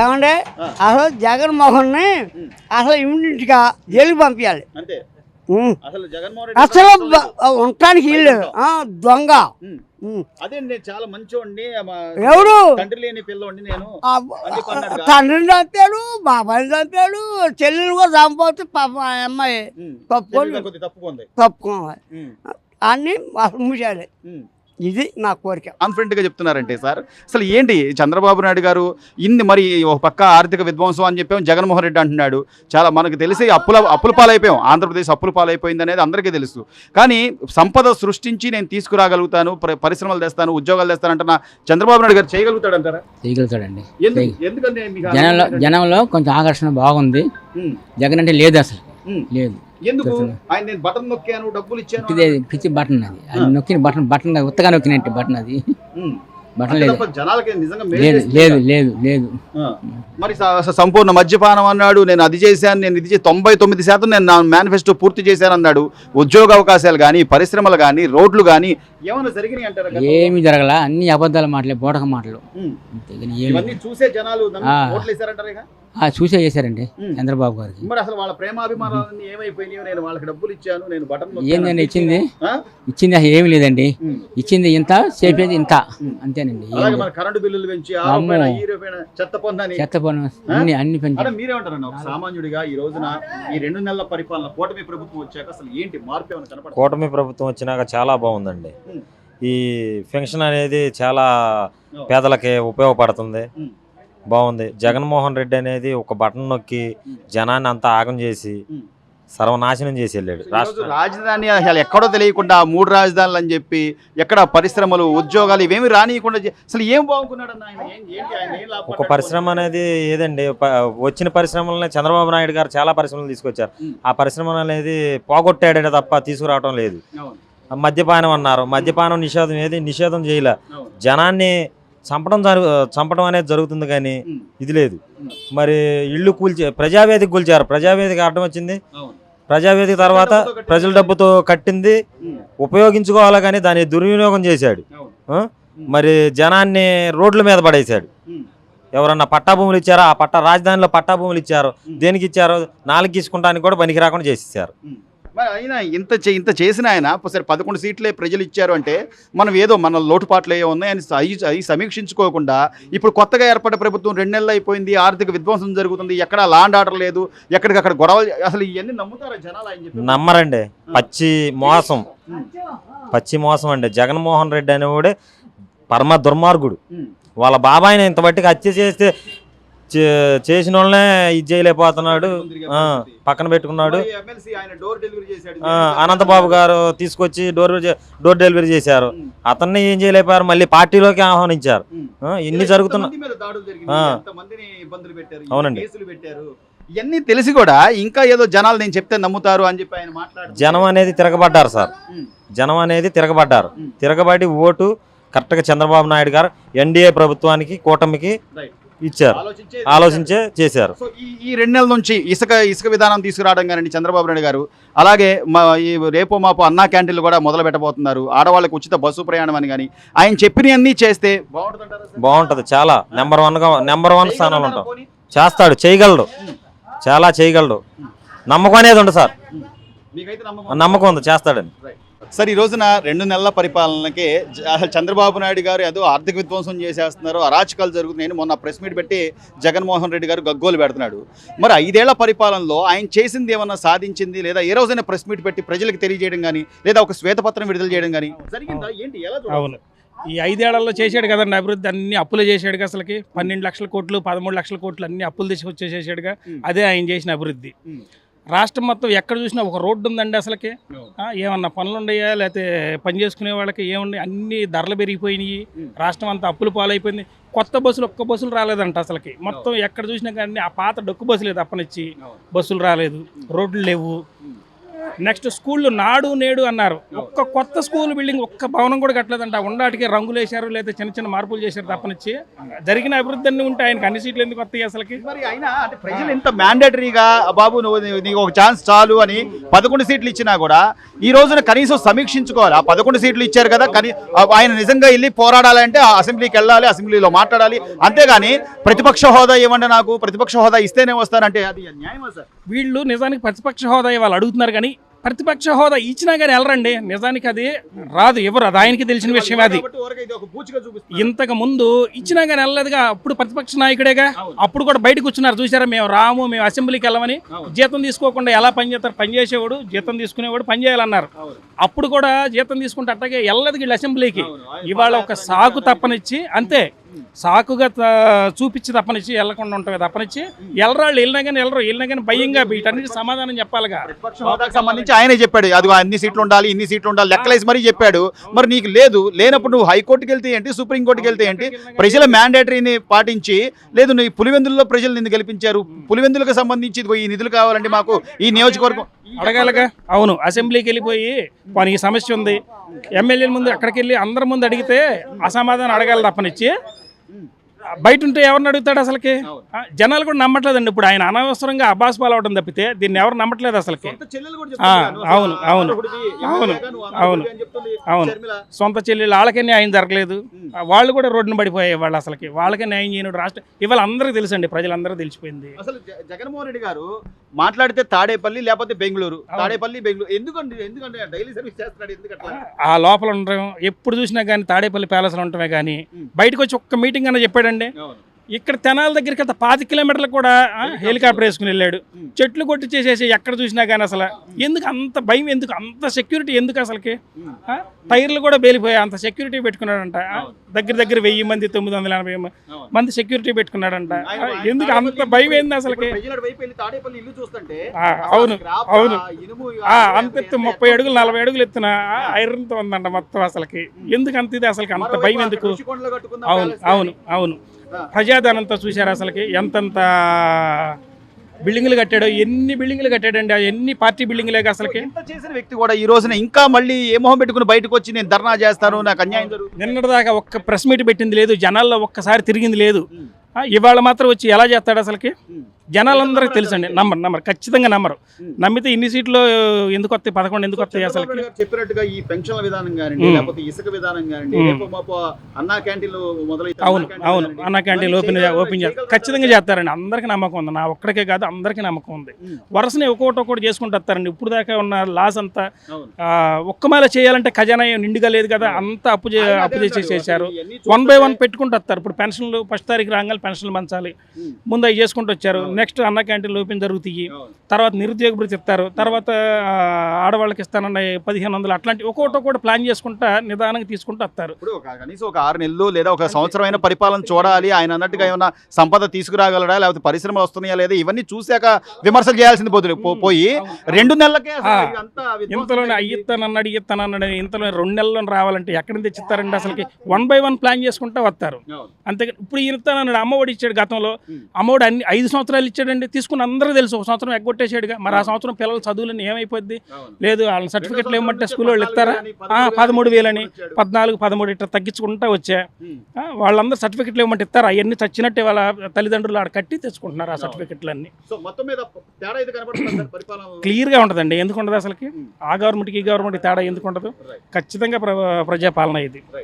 ఏమంటే. అసలు జగన్మోహన్ని అసలు ఇమ్మీడియట్గా జైలుకి పంపించాలి. అసలు ఉండటానికి దొంగ. అదే నేను చాలా మంచోడిని మా ఎవరు తండ్రి లేని పిల్లోడిని నేను. తండ్రిని చంపాడు బాబాయిని చంపాడు చెల్లెలు కూడా చంపవచ్చు పాప అమ్మాయి కొద్దిగా తప్పుకుంది తప్పుకోవాలి. అన్ని అసలు మూసేయాలి. ఇది నా కోరిక. కాన్ఫిడెంట్గా చెప్తున్నారంటే సార్. అసలు ఏంటి చంద్రబాబు నాయుడు గారు ఇన్ని మరి ఒక పక్క ఆర్థిక విధ్వంసం అని చెప్పాం జగన్మోహన్ రెడ్డి అంటున్నాడు. చాలా మనకు తెలిసి అప్పుల అప్పుల పాలైపోయాం. ఆంధ్రప్రదేశ్ అప్పుల పాలైపోయింది అనేది అందరికీ తెలుసు. కానీ సంపద సృష్టించి నేను తీసుకురాగలుగుతాను పరి- పరిశ్రమలు తెస్తాను ఉద్యోగాలు తెస్తానంటున్న చంద్రబాబు నాయుడు గారు చేయగలుగుతాడు అంటారా చేయగలుగుతాడండి. ఎందుకు? ఎందుకంటే జనంలో జనంలో కొంచెం ఆకర్షణ బాగుంది. జగన్ అంటే లేదు అసలు. లేదు. ఎందుకు? ఆయన నేను బటన్ నొక్కాను డబ్బులు ఇచ్చాను పిచ్చి బటన్ అది. అది నొక్కిన బటన్ బటన్ ఉత్తగా నొక్కినట్టు బటన్ అది. బటన్ లేదు. జనాలకి నిజంగా లేదు లేదు లేదు లేదు. మరి సంపూర్ణ మద్యపానం అన్నాడు నేను అది చేశాను నేను ఇది తొంభై తొమ్మిది శాతం నేను నా మేనిఫెస్టో పూర్తి చేశాను అన్నాడు. ఉద్యోగ అవకాశాలు కానీ పరిశ్రమలు కానీ రోడ్లు కానీ ఏమైనా జరిగినాయి అంటారా? ఏమి జరగల. అన్ని అబద్ధాల మాటలే బోటక మాటలు. చూసే జనాలు చూసే చేశారండి. చంద్రబాబు గారికి. మరి అసలు వాళ్ళ ప్రేమాభిమానాలన్నీ ఏమైపోయినాయో నేను వాళ్ళకి డబ్బులు ఇచ్చాను నేను బటన్ ఏందండి ఇచ్చింది? ఇచ్చింది అసలు ఏమి లేదండి. ఇచ్చింది ఇంత చేపేది ఇంత. అంతేనండి కరెంటు బిల్లులు పెంచి చెత్త పొందని చెత్త పన్ను అన్ని మీరేమంటారన్న ఒక సామాన్యుడిగా ఈ రోజున ఈ రెండు నెలల పరిపాలన కూటమి ప్రభుత్వం వచ్చాక అసలు ఏంటి మార్పు ఏమైనా కూటమి ప్రభుత్వం వచ్చినాక చాలా బాగుందండి. ఈ పెన్షన్ అనేది చాలా పేదలకి ఉపయోగపడుతుంది. బాగుంది. జగన్మోహన్ రెడ్డి అనేది ఒక బటన్ నొక్కి. జనాన్ని అంతా ఆగం చేసి. సర్వనాశనం చేసి వెళ్ళాడు రాష్ట్ర రాజధాని అసలు ఎక్కడో తెలియకుండా మూడు రాజధానులు అని చెప్పి ఎక్కడ పరిశ్రమలు ఉద్యోగాలు ఇవేమి రానియకుండా అసలు ఏం బాగుకున్నాడు లాభపడ్డాడు? ఒక పరిశ్రమ అనేది ఏదండి? వచ్చిన పరిశ్రమలని చంద్రబాబు నాయుడు గారు చాలా పరిశ్రమలు తీసుకొచ్చారు. ఆ పరిశ్రమ అనేది పోగొట్టాడే తప్ప తీసుకురావడం లేదు. మద్యపానం అన్నారు. మద్యపానం నిషేధం ఏది? నిషేధం చేయలే. జనాన్ని చంపడం చంపడం అనేది జరుగుతుంది కానీ ఇది లేదు. మరి ఇల్లు కూల్చే ప్రజావేదిక కూల్చారు. ప్రజావేదిక అర్థం వచ్చింది. ప్రజావేదిక తర్వాత. ప్రజల డబ్బుతో కట్టింది. ఉపయోగించుకోవాలి కానీ దాన్ని దుర్వినియోగం చేశాడు? మరి జనాన్ని రోడ్ల మీద పడేశాడు. ఎవరన్నా పట్టా భూములు ఇచ్చారో? ఆ పట్టా రాజధానిలో పట్టా భూములు ఇచ్చారు. దేనికి ఇచ్చారో? నాలుగు తీసుకుంటానికి కూడా పనికి రాకుండా చేసేసారు. మరి ఆయన ఇంత ఇంత చేసిన ఆయన సరే పదకొండు సీట్లే ప్రజలు ఇచ్చారు అంటే మనం ఏదో మన లోటుపాట్లు ఏ ఉన్నాయని అవి అవి సమీక్షించుకోకుండా ఇప్పుడు కొత్తగా ఏర్పడ్డ ప్రభుత్వం రెండు నెలలు అయిపోయింది ఆర్థిక విధ్వంసం జరుగుతుంది ఎక్కడ లాండ్ ఆర్డర్ లేదు ఎక్కడికక్కడ గొడవలు అసలు ఇవన్నీ నమ్ముతారా జనాలు ఆయన చెప్పి? నమ్మరండి. పచ్చి మోసం. పచ్చి మోసం అండి. జగన్మోహన్ రెడ్డి అనేవాడే పరమ దుర్మార్గుడు. వాళ్ళ బాబాయిని ఇంత హత్య చేస్తే చేసిన వాళ్ళనే ఇది చేయలేకపోతున్నాడు. పక్కన పెట్టుకున్నాడు. అనంతబాబు గారు తీసుకొచ్చి డోర్ డోర్ డెలివరీ చేశారు. అతన్ని ఏం చేయలేకపోయారు మళ్ళీ పార్టీలోకి ఆహ్వానించారు. ఇన్ని జరుగుతున్నా అవునండి. ఇవన్నీ తెలిసి కూడా ఇంకా ఏదో జనాలు నేను చెప్తే నమ్ముతారు అని చెప్పి ఆయన మాట్లాడు జనం అనేది తిరగబడ్డారు సార్. జనం అనేది తిరగబడ్డారు. తిరగబడి ఓటు కరెక్ట్గా చంద్రబాబు నాయుడు గారు ఎన్డీఏ ప్రభుత్వానికి కూటమికి. ఇచ్చారు. ఆలోచించే చేశారు. సో ఈ ఈ రెండు నెలల నుంచి ఇసుక ఇసుక విధానం తీసుకురావడం కానీ చంద్రబాబు నాయుడు గారు అలాగే మా ఈ రేపో మాపు అన్నా క్యాంటీన్లు కూడా మొదలు పెట్టబోతున్నారు. ఆడవాళ్ళకి ఉచిత బస్సు ప్రయాణం అని కానీ ఆయన చెప్పినవన్నీ చేస్తే? బాగుంటుంది చాలా. నెంబర్ వన్గా నెంబర్ వన్ స్థానంలో ఉంటాం? చేస్తాడు చేయగలడు. చాలా చేయగలడు. నమ్మకం అనేది ఉంది సార్. నమ్మకం ఉంది చేస్తాడని. సార్ ఈ రోజున రెండు నెలల పరిపాలనకి చంద్రబాబు నాయుడు గారు ఏదో ఆర్థిక విధ్వంసం చేసేస్తున్నారు అరాచకాలు జరుగుతున్నాయని మొన్న ప్రెస్ మీట్ పెట్టి జగన్మోహన్ రెడ్డి గారు గగ్గోలు పెడుతున్నాడు. మరి ఐదేళ్ళ పరిపాలనలో ఆయన చేసింది ఏమన్నా సాధించింది లేదా ఏ రోజైనా ప్రెస్ మీట్ పెట్టి ప్రజలకు తెలియజేయడం కానీ లేదా ఒక శ్వేతపత్రం విడుదల చేయడం కానీ జరిగిందా? ఏంటి? ఎలా చూడాలి? అవును. ఈ ఐదేళ్ళలో చేశాడు కదండి అభివృద్ధి అన్ని అప్పులు చేశాడుగా అసలుకి. పన్నెండు లక్షల కోట్లు పదమూడు లక్షల కోట్లు అన్ని అప్పులు తీసుకొచ్చి చేసాడుగా ఉమ్. అదే ఆయన చేసిన అభివృద్ధి. రాష్ట్రం మొత్తం ఎక్కడ చూసినా ఒక రోడ్డు ఉందండి అసలుకి. ఏమన్నా పనులు ఉన్నాయా? లేకపోతే పని చేసుకునే వాళ్ళకి ఏమున్నాయి? అన్ని ధరలు పెరిగిపోయినాయి. రాష్ట్రం అంతా అప్పులు పాలైపోయింది. కొత్త బస్సులు ఒక్క బస్సులు రాలేదంట అసలుకి. మొత్తం ఎక్కడ చూసినా కానీ ఆ పాత డొక్కు బస్సులే తప్పనిచ్చి అవును. బస్సులు రాలేదు. రోడ్లు లేవు. నెక్స్ట్ స్కూళ్ళు నాడు నేడు అన్నారు. ఒక్క కొత్త స్కూల్ బిల్డింగ్ ఒక్క భవనం కూడా కట్టలేదంట. ఉండాటికి రంగులు వేశారు లేదా చిన్న చిన్న మార్పులు చేశారు తప్పనిచ్చి. జరిగిన అభివృద్ధి అన్ని ఉంటాయి. ఆయనకి అన్ని సీట్లు ఎందుకు వస్తాయి అసలుకి? మరి అయినా అంటే ప్రజలు ఇంత మ్యాండేటరీగా బాబు నువ్వు నీకు ఒక ఛాన్స్ చాలు అని పదకొండు సీట్లు ఇచ్చినా కూడా ఈ రోజున కనీసం సమీక్షించుకోవాలి. ఆ పదకొండు సీట్లు ఇచ్చారు కదా కానీ ఆయన నిజంగా వెళ్ళి పోరాడాలంటే అసెంబ్లీకి వెళ్ళాలి అసెంబ్లీలో మాట్లాడాలి. అంతేగాని ప్రతిపక్ష హోదా ఇవ్వండి నాకు ప్రతిపక్ష హోదా ఇస్తేనే వస్తారంటే అది న్యాయమా సార్? వీళ్ళు నిజానికి ప్రతిపక్ష హోదా వాళ్ళు అడుగుతున్నారు కానీ ప్రతిపక్ష హోదా ఇచ్చినా కానీ వెళ్ళరండి. నిజానికి అది రాదు ఎవరు అది ఆయనకి తెలిసిన విషయం అది. ఇంతకు ముందు ఇచ్చినా కానీ వెళ్ళలేదుగా అప్పుడు ప్రతిపక్ష నాయకుడేగా అప్పుడు కూడా బయటకు వచ్చినారు చూసారా మేము రాము మేము అసెంబ్లీకి వెళ్ళమని జీతం తీసుకోకుండా ఎలా పని చేస్తారు? పని చేసేవాడు జీతం తీసుకునేవాడు పని చేయాలన్నారు. అప్పుడు కూడా జీతం తీసుకుంటే అట్టగే వెళ్ళలేదు వీళ్ళు అసెంబ్లీకి. ఇవాళ ఒక సాకు తప్పనిచ్చి అంతే. సాకుగా చూపించి తప్పనిచ్చి వెళ్ళకుండా ఉంటుంది తప్పనిచ్చి వెళ్ళరాళ్ళు వెళ్ళినా కానీ వెళ్ళరు వెళ్ళినా కానీ భయంగా వీటన్నిటి సమాధానం చెప్పాలిగా. సంబంధించి ఆయనే చెప్పాడు. అది అన్ని సీట్లు ఉండాలి ఇన్ని సీట్లు ఉండాలి లెక్కలేసి మరీ చెప్పాడు. మరి నీకు లేదు. లేనప్పుడు నువ్వు హైకోర్టుకి వెళ్తే ఏంటి సుప్రీంకోర్టుకి వెళ్తే ఏంటి? ప్రజల మ్యాండేటరీని పాటించి లేదు నీ పులివెందుల్లో ప్రజలు నిన్ను గెలిపించారు? పులివెందులకు సంబంధించి ఈ నిధులు కావాలండి మాకు ఈ నియోజకవర్గం అడగాలిగా? అవును. అసెంబ్లీకి వెళ్ళిపోయి పోనీ ఈ సమస్య ఉంది. ఎమ్మెల్యేల ముందు అక్కడికి వెళ్ళి అందరి ముందు అడిగితే అసమాధానం అడగాలి తప్పనిచ్చి. Mm. బయట ఉంటే ఎవరిని అడుగుతాడు అసలుకి? జనాలు కూడా నమ్మట్లేదండి. ఇప్పుడు ఆయన అనవసరంగా అబ్బాస్ పాలవడం తప్పితే దీన్ని ఎవరు నమ్మట్లేదు అసలుకి? అవును అవును అవును అవును అవును. సొంత చెల్లెలు వాళ్ళకే న్యాయం జరగలేదు. వాళ్ళు కూడా రోడ్డున పడిపోయాయి వాళ్ళు అసలుకి. వాళ్ళకే న్యాయం చేయనుడు రాష్ట్ర ఇవాళ అందరికీ తెలుసండి ప్రజలందరూ తెలిసిపోయింది. అసలు జగన్మోహన్ రెడ్డి గారు మాట్లాడితే తాడేపల్లి లేకపోతే బెంగళూరు. తాడేపల్లి బెంగళూరు. ఎందుకండి ఎందుకంటే డైలీ సర్వీస్ చేస్తున్నాడు ఎందుకంటే ఆ లోపల ఉండడం ఎప్పుడు చూసినా కానీ తాడేపల్లి ప్యాలెస్లో ఉండటమే కానీ బయటకు వచ్చి ఒక్క మీటింగ్ అన్న చెప్పాడండి అండి ఇక్కడ తెనాల దగ్గరికి వెళ్తే పాతి కిలోమీటర్లు కూడా హెలికాప్టర్ వేసుకుని వెళ్ళాడు. చెట్లు కొట్టి చేసేసి ఎక్కడ చూసినా కానీ అసలు ఎందుకు అంత భయం ఎందుకు అంత సెక్యూరిటీ ఎందుకు అసలుకి? ఆ, టైర్లు కూడా బేలిపోయాయి అంత సెక్యూరిటీ పెట్టుకున్నాడంట. దగ్గర దగ్గర వెయ్యి మంది తొమ్మిది వందల ఎనభై మంది సెక్యూరిటీ పెట్టుకున్నాడంట. ఎందుకు అంత భయం ఏంది అసలుకి? అవును అవును. అంత ఎత్తు ముప్పై అడుగులు నలభై అడుగులు ఎత్తున ఐరన్తో ఉందంట మొత్తం అసలుకి. ఎందుకు అంత ఇది అసలుకి? అంత భయం ఎందుకు? అవును అవును అవును. ప్రజాధనంతో చూశారు అసలుకి. ఎంతంత బిల్డింగ్లు కట్టాడో ఎన్ని బిల్డింగ్లు కట్టాడండి ఎన్ని పార్టీ బిల్డింగ్లేక అసలుకి? చేసిన వ్యక్తి కూడా ఈ రోజున ఇంకా మళ్ళీ ఏ మొహం పెట్టుకుని బయటకు వచ్చి నేను ధర్నా చేస్తాను నాకు అన్యాయం నిన్నటిదాకా ఒక్క ప్రెస్ మీట్ పెట్టింది లేదు జనాల్లో ఒక్కసారి తిరిగింది లేదు. ఇవాళ మాత్రం వచ్చి ఎలా చేస్తాడు అసలుకి? జనాలందరికీ తెలుసండి. నమ్మరు నమ్మరు ఖచ్చితంగా నమ్మరు నమ్మితే ఇన్ని సీట్లు ఎందుకు వస్తాయి? పదకొండు ఎందుకు వస్తాయి గారు చెప్పినట్టుగా ఈ పెన్షన్ల విధానం కానివ్వండి ఉమ్. లేకపోతే ఇసుక విధానం కానివ్వండి అన్నా క్యాంటీన్లు మొదలైతే అవును క్యాంటీన్లు అవును. అన్న క్యాంటీన్ ఓపెన్? ఓపెన్ చేస్తారు? ఖచ్చితంగా చేస్తారండి. అందరికీ నమ్మకం ఉంది. నా ఒక్కడికే కాదు అందరికీ నమ్మకం ఉంది. వరుసని ఒక్కొక్కటి ఒక్కటి చేసుకుంటూ వస్తారండి. ఇప్పుడు దాకా ఉన్న లాస్ అంతా ఒక్క మేళ చేయాలంటే ఖజానా నిండుగా లేదు కదా అంతా అప్పు అప్పు చేసి. చేశారు. వన్ బై వన్ పెట్టుకుంటూ వస్తారు. ఇప్పుడు పెన్షన్లు ఫస్ట్ తారీఖు రాగానే పెన్షన్లు పంచాలి. ముందు అవి చేసుకుంటూ వచ్చారు. నెక్స్ట్ అన్న క్యాంటీన్లు ఓపెన్ జరుగుతాయి. తర్వాత నిరుద్యోగ భృతి ఇస్తారు తర్వాత ఆడవాళ్ళకి ఇస్తానన్న పదిహేను వందలు అట్లాంటి ఒక్కొక్కటి ఒక్కొక్కటి ప్లాన్ చేసుకుంటా నిదానంగా తీసుకుంటూ వస్తారు. కనీసం ఒక ఆరు నెలలు లేదా ఒక సంవత్సరమైన పరిపాలన చూడాలి. ఆయన అన్నట్టుగా ఏమైనా సంపద తీసుకురాగలడా? లేకపోతే పరిశ్రమలు వస్తున్నాయా లేదా? ఇవన్నీ చూశాక విమర్శలు చేయాల్సింది పోతుంది పోయి రెండు నెలలకే అసలు ఇంతలోనే. అయ్యిస్తానన్నాడు ఇయ్యిస్తానన్నాడు ఇంతలో రెండు నెలల్లో రావాలంటే ఎక్కడి నుంచి తెచ్చిస్తారండి అసలుకి? వన్ బై వన్ ప్లాన్ చేసుకుంటూ వస్తారు. అంతే ఇప్పుడు ఇస్తానన్నాడు అమ్మఒడి ఇచ్చాడు గతంలో. అమ్మఒడి అన్ని ఐదు సంవత్సరాలు ఇచ్చాడండి తీసుకుని అందరూ తెలుసు. ఒక సంవత్సరం ఎగ్గొట్టేసాడుగా మరి ఆ సంవత్సరం పిల్లల చదువులని ఏమైపోద్ది. లేదు వాళ్ళ సర్టిఫికెట్లు ఇవ్వమంటే నుంచి స్కూల్ వాళ్ళు ఇస్తారా? పదమూడు వేలని. పద్నాలుగు పదమూడు ఇట్లా తగ్గించుకుంటా వచ్చా. వాళ్ళందరూ సర్టిఫికెట్లు ఇవ్వమంటే ఇస్తారా? అవన్నీ చచ్చినట్టే వాళ్ళ తల్లిదండ్రులు ఆడ కట్టి తెచ్చుకుంటున్నారు ఆ సర్టిఫికెట్లు అన్ని సో మొత్తం మీద తేడా అయితే కనబడుతుంది సార్? పరిపాలనలో క్లియర్గా ఉంటుందండి. ఎందుకు ఉండదు అసలుకి? ఆ గవర్నమెంట్కి ఈ గవర్నమెంట్కి తేడా ఎందుకు ఉండదు. ఖచ్చితంగా ప్ర- ప్రజాపాలన ఇది.